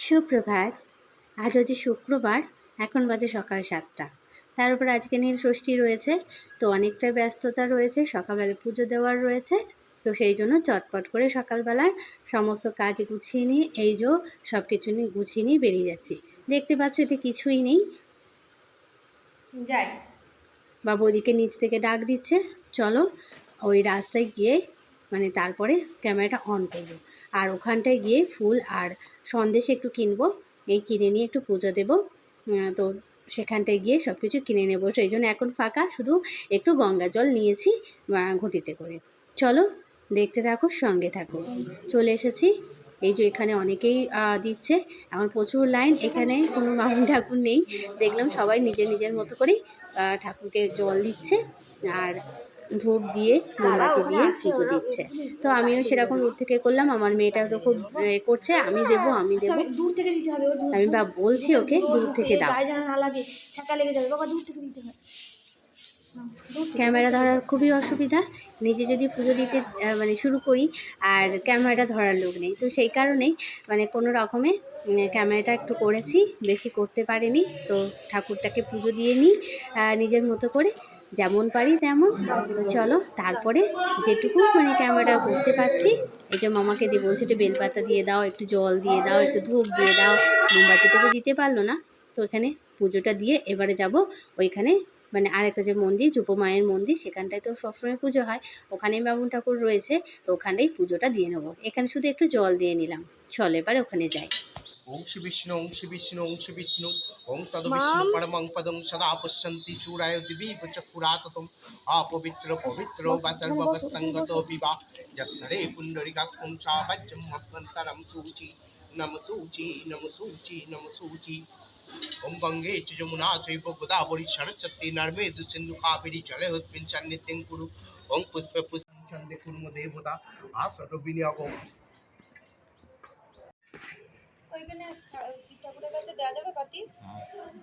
সুপ্রভাত। আজ হচ্ছে শুক্রবার এখন বাজে সকাল সাতটা। তার উপর আজকে নীল ষষ্ঠী রয়েছে তো অনেকটা ব্যস্ততা রয়েছে সকালবেলা পুজো দেওয়ার রয়েছে তো সেই জন্য চটপট করে সকালবেলার সমস্ত কাজ গুছিয়ে নিয়ে এই যে সব কিছু নিয়ে গুছিয়ে নিয়ে বেরিয়ে যাচ্ছি। দেখতে পাচ্ছ এতে কিছুই নেই। যাই। বাবু ওদিকে নিচ থেকে ডাক দিচ্ছে চলো ওই রাস্তায় গিয়ে মানে তারপরে ক্যামেরাটা অন করব। আর ওখানটায় গিয়ে ফুল আর সন্দেশ একটু কিনবো। এই কিনে নিয়ে একটু পুজো দেবো। তো সেখানটায় গিয়ে সব কিছু কিনে নেব। সেই জন্য এখন ফাঁকা, শুধু একটু গঙ্গা জল নিয়েছি ঘটিতে করে। চলো, দেখতে থাকো, সঙ্গে থাকো। চলে এসেছি। এই যে এখানে অনেকেই দিচ্ছে। এখন প্রচুর লাইন, এখানে কোনো মামুন ঠাকুর নেই। দেখলাম সবাই নিজের নিজের মতো করেই ঠাকুরকে জল দিচ্ছে। আর ধূপ দিয়ে মোমবাতি দিয়ে পুজো দিচ্ছে। তো আমিও সেরকম দূর থেকে করলাম। আমার মেয়েটা তো খুব এ করছে আমি দেবো আমি আচ্ছা, দেবো। দূর থেকে দিতে হবে আমি বা বলছি ওকে দূর থেকে দাও। না লাগে ছাকা লেগে যাবে বাবা দূর থেকে দিতে হয়। ক্যামেরা ধরার খুবই অসুবিধা নিজে যদি পুজো দিতে মানে শুরু করি আর ক্যামেরাটা ধরার লোক নেই। তো সেই কারণেই মানে কোনো রকমে ক্যামেরাটা একটু করেছি বেশি করতে পারিনি। তো ঠাকুরটাকে পুজো দিয়ে নিই নিজের মতো করে। যেমন পারি তেমন। চলো, তারপরে যেটুকু মানে ক্যামেরা করতে পারছি, এই যে মামাকে দিয়ে বলছে একটু বেলপাতা দিয়ে দাও, একটু জল দিয়ে দাও, একটু ধূপ দিয়ে দাও মোমবাতিটা তো দিতে পারল না। তো এখানে পুজোটা দিয়ে এবারে যাব ওইখানে মানে আরেকটা যে মন্দির মায়ের মন্দির, সেখানটায় তো সবসময় পুজো হয়। ওখানেই বামুন ঠাকুর রয়েছে, তো ওখানেই পুজোটা দিয়ে নেব। এখানে শুধু একটু জল দিয়ে নিলাম। চলো, এবার ওখানে যাই। ওং শ্রী বিষ্ণু ওং শ্রী বিষ্ণু ওং শ্রী বিষ্ণু ওং তদ বিষ্ণু পরমং পদং সদা পশ্যন্তি চূড়ায় দিবি চক্ষুরাততম অপবিত্র পবিত্র বা সর্ববস্তঙ্গত বিবা যত্রে পুণ্ডরিকাক্ষং চাবাজ্যম মত্মন্তরম সূচি নম সূচি নম সূচি নম সূচি ওম গঙ্গে চ যমুনা চৈব গোদাবরী সরস্বতী নর্মেদু সিন্ধু কাবেরী জলে হস্মিন সন্নিধিং কুরু ওং পুষ্প ছন্দে কুর্ম দেবতা আসর বিনিয়োগম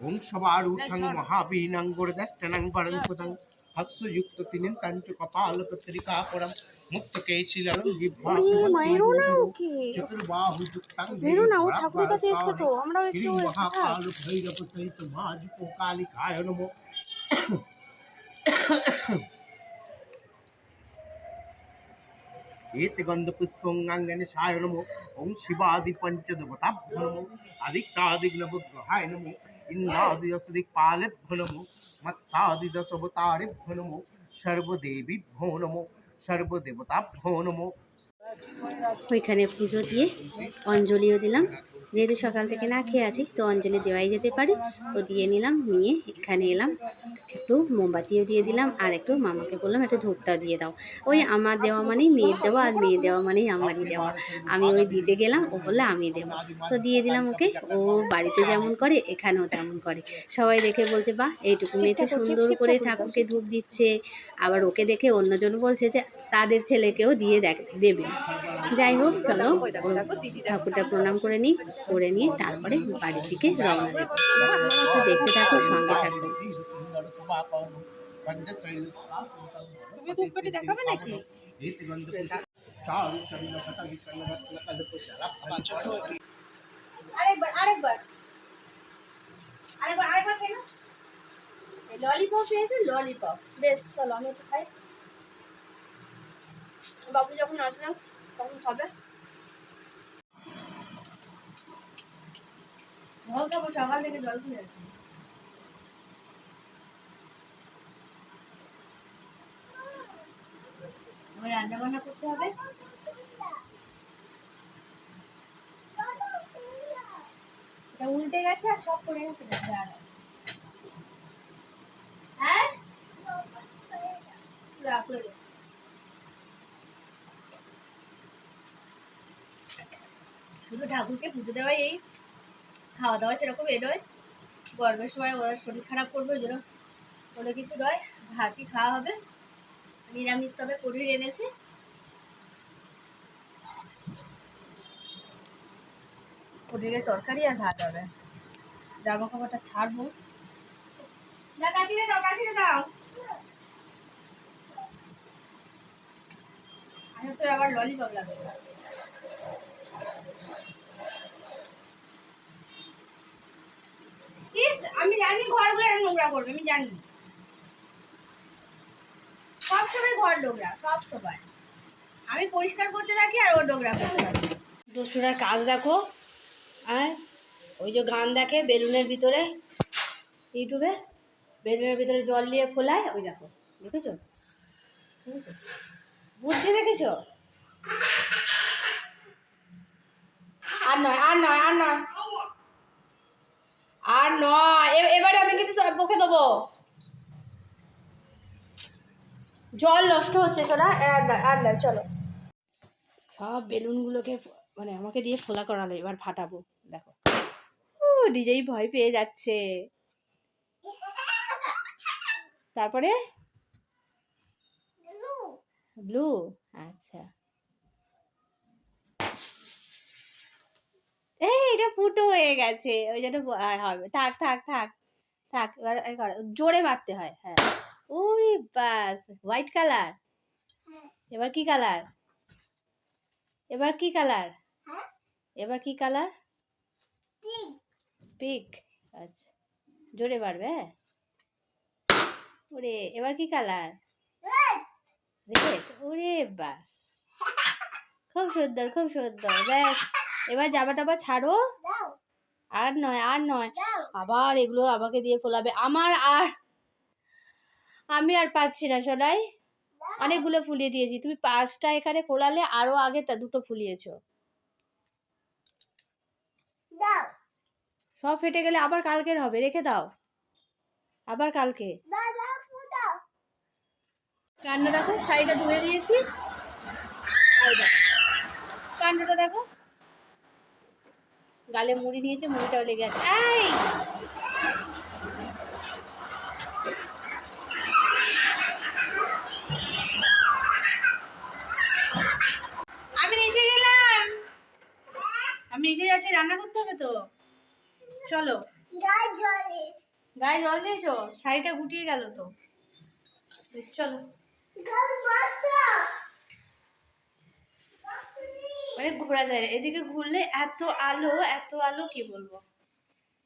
ওং সবারূঢ়ং মহাবীনং গুরদষ্টনং পরং পুতং হাস্যযুক্ত তিনিন তঞ্চ কপালকত্রিকাপরম মুক্তকেশিলং ওরে মা, এরো না ওকে। চতুর্বাহু যুক্তং বেরো না, ও ঠাকুরের কাছে এসছে তো, আমরাও এসছি, কালিকায় নমো। নমো ওং শিবাদি পঞ্চদেবতাভ্য নমো আদিত্যাদিগ্লবগ্রহায় নমো ইন্দ্রাদি দশদিক্পালেভ্য নমো মত্তাদি দশবতারেভ্য নমো সর্বদেবীভ্যো নমো সর্বদেবতাভ্যো নমো ওইখানে পুজো দিয়ে অঞ্জলিও দিলাম। যেহেতু সকাল থেকে না খেয়ে আছি, তো অঞ্জলি দেওয়াই যেতে পারে। তো দিয়ে নিলাম, নিয়ে এখানে এলাম। একটু মোমবাতিও দিয়ে দিলাম, আর একটু মামাকে বললাম, একটু ধূপটাও দিয়ে দাও। ওই আমার দেওয়া মানেই মেয়ের দেওয়া, আর মেয়ে দেওয়া মানেই আমারই দেওয়া। আমি ওই দিতে গেলাম, ও বললে, আমি দেবো। তো দিয়ে দিলাম ওকে, ও বাড়িতে যেমন করে, এখানেও তেমন করে। সবাই দেখে বলছে, বাহ, এইটুকু মেয়ে তো সুন্দর করে ঠাকুরকে ধূপ দিচ্ছে। আবার ওকে দেখে অন্যজন বলছে যে, তাদের ছেলেকেও দিয়ে দেখ, দেবে। যাই হোক, চলো ঠাকুরটা প্রণাম করে নিই। করে নিয়ে তারপরে বাড়ির দিকে রওনা দেবো। তো দেখতে থাকো সঙ্গে থাকো দেখাবে নাকি? আরেকবার আরেকবার। আরেকবার আরেকবার খেয়ে না ললিপপ পেয়েছে ললিপপ বেশ চলো আমি একটু খাই। বাবু যখন আসবে তখন খাবে। রান্না বান্না করতে হবে? উল্টে গেছে আর সব পড়ে গেছে হ্যাঁ? করে। শুধু ঠাকুরকে পুজো দেওয়াই এই খাওয়া দাওয়া সেরকম এলোয় গরমের সময় ওদের শরীর খারাপ করবে, ওই জন্য কোনো কিছু নয়। ভাতই খাওয়া হবে। নিরামিষ তবে পনির এনেছে। পনিরের তরকারি আর ভাত হবে। জামা কাপড়টা ছাড়বো। না কাটিয়ে দাও দাও। আবার ললিপপ লাগবে। আমি জানি ঘরগুলো এরকম নোংরা করবে, আমি জানি। সব সময় ঘর নোংরা, সব সময়। আমি পরিষ্কার করতে থাকি আর ও নোংরা করতে থাকে। দস্যুরার কাজ দেখো হ্যাঁ? ওই যে গান দেখে বেলুনের ভিতরে, ইউটিউবে বেলুনের ভিতরে জল নিয়ে ফোলায়, ওই দেখো দেখেছ? বুদ্ধি দেখেছ? আর নয় আর নয় আর নয়। আর নয় এবারে আমি কিন্তু বকে দেবো। জল নষ্ট হচ্ছে সোনা। আর নয় আর নয় চলো। সব বেলুনগুলোকে মানে আমাকে দিয়ে ফোলা করালো এবার ফাটাবো দেখো। ও নিজেই ভয় পেয়ে যাচ্ছে। তারপরে? ব্লু আচ্ছা এই এটা ফুটো হয়ে গেছে। ওই জন্য হবে। থাক থাক থাক থাক, এবার জোরে মারতে হয় হ্যাঁ। ওরে বাস, হোয়াইট কালার? এবার কি কালার? এবার কি কালার? এবার কি কালার? পিক। আচ্ছা জোরে মারবে হ্যাঁ। ওরে, এবার কি কালার? রেড। ওরে বাস। খুব সুন্দর খুব সুন্দর, ব্যাস। এবার জামা টামা ছাড়ো আর নয় আর নয়। আবার এগুলো আমাকে দিয়ে ফোলাবে। আমার আর আমি আর পাচ্ছি না সোনাই। অনেকগুলো ফুলিয়ে দিয়েছি। তুমি পাঁচটা এখানে ফোলালে আরও আগে তা দুটো ফুলিয়েছো। সব ফেটে গেলে আবার কালকের হবে রেখে দাও। আবার কালকে। কান্ড দেখো শাড়িটা ধুয়ে দিয়েছি। কাণ্ডটা দেখো। গালে মুড়ি নিয়েছে মুড়িটাও লেগে আছে। এই! আমি নিচে গেলাম। আমি নিচে যাচ্ছি রান্না করতে হবে তো? চলো। গায়ে জল দিয়েছ। শাড়িটা গুটিয়ে গেল তো। বেশ চলো। মানে ঘোরা যায় এদিকে ঘুরলে এত আলো এত আলো, কি বলব?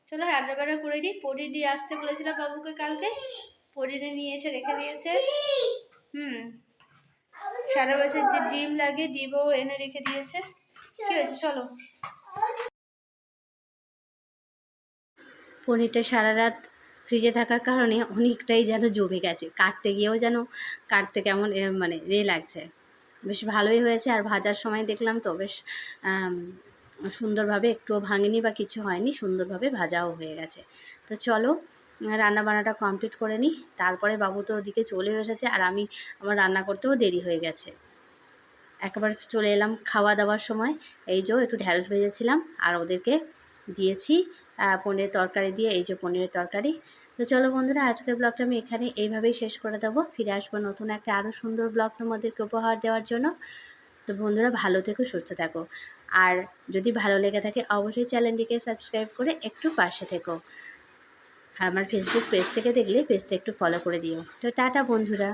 চলো রান্না বান্না করে দিই পনির দিয়ে আসতে বলেছিলাম বাবুকে কালকে। পনিরে নিয়ে এসে রেখে দিয়েছে। হুম। সারা বছর যে ডিম লাগে, ডিমও এনে রেখে দিয়েছে। কি হয়েছে? চলো। পনিরটা সারা রাত ফ্রিজে থাকার কারণে অনেকটাই যেন জমে গেছে। কাটতে গিয়েও যেন, কাটতে কেমন মানে এ লাগছে। বেশ ভালোই হয়েছে। আর ভাজার সময় দেখলাম তো বেশ সুন্দরভাবে একটুও ভাঙেনি বা কিছু হয়নি, সুন্দরভাবে ভাজাও হয়ে গেছে। তো চলো রান্না বান্নাটা কমপ্লিট করে নিই। তারপরে বাবু তো ওদিকে চলে এসেছে আর আমি আমার রান্না করতেও দেরি হয়ে গেছে। একবার চলে এলাম খাওয়া দাওয়ার সময়। এই যে একটু ঢ্যাঁড়স ভেজেছিলাম আর ওদেরকে দিয়েছি পনিরের তরকারি দিয়ে। এই যে পনিরের তরকারি তো চলো বন্ধুরা, আজকের ব্লগটা আমি এখানে এইভাবেই শেষ করে দেবো। ফিরে আসব নতুন একটা আরও সুন্দর ব্লগ তোমাদেরকে উপহার দেওয়ার জন্য। তো বন্ধুরা, ভালো থেকো, সুস্থ থাকো। আর যদি ভালো লেগে থাকে, অবশ্যই চ্যানেলটিকে সাবস্ক্রাইব করে একটু পাশে থেকো। আর আমার ফেসবুক পেজ থেকে দেখলে পেজটা একটু ফলো করে দিও। তো টাটা বন্ধুরা।